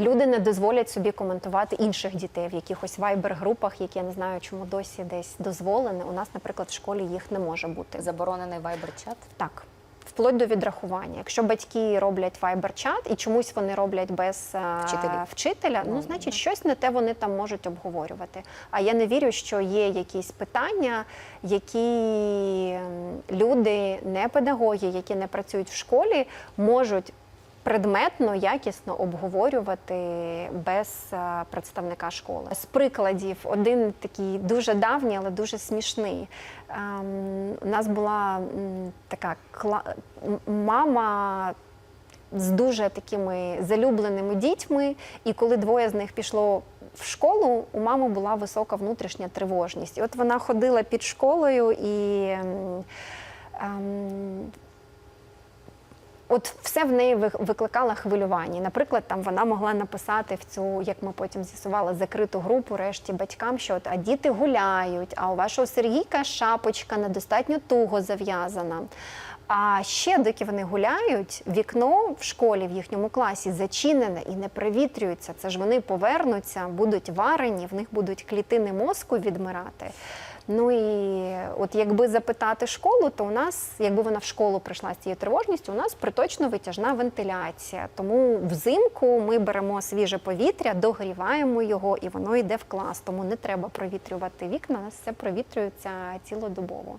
люди не дозволять собі коментувати інших дітей в якихось вайбер-групах, які я не знаю, чому досі десь дозволені. У нас, наприклад, в школі їх не може бути. Заборонений вайбер-чат. Так. Вплоть до відрахування. Якщо батьки роблять вайбер-чат і чомусь вони роблять без е, Вчителів. вчителя, ну Ну, значить щось не те вони там можуть обговорювати. А я не вірю, що є якісь питання, які люди, не педагоги, які не працюють в школі, можуть. Предметно, якісно обговорювати без е, представника школи. З прикладів, один такий дуже давній, але дуже смішний. Ем, у нас була така кла- мама з дуже такими залюбленими дітьми, і коли двоє з них пішло в школу, у мами була висока внутрішня тривожність. І от вона ходила під школою і. ем, От все в неї вик- викликало хвилювання. Наприклад, там вона могла написати в цю, як ми потім з'ясували, закриту групу решті батькам, що от, а діти гуляють, а у вашого Сергійка шапочка недостатньо туго зав'язана. А ще, доки вони гуляють, вікно в школі в їхньому класі зачинене і не привітрюється. Це ж вони повернуться, будуть варені, в них будуть клітини мозку відмирати. Ну і от якби запитати школу, то у нас, якби вона в школу прийшла з цією тривожністю, у нас приточно витяжна вентиляція. Тому взимку ми беремо свіже повітря, догріваємо його, і воно йде в клас. Тому не треба провітрювати вікна. У нас все провітрюється цілодобово.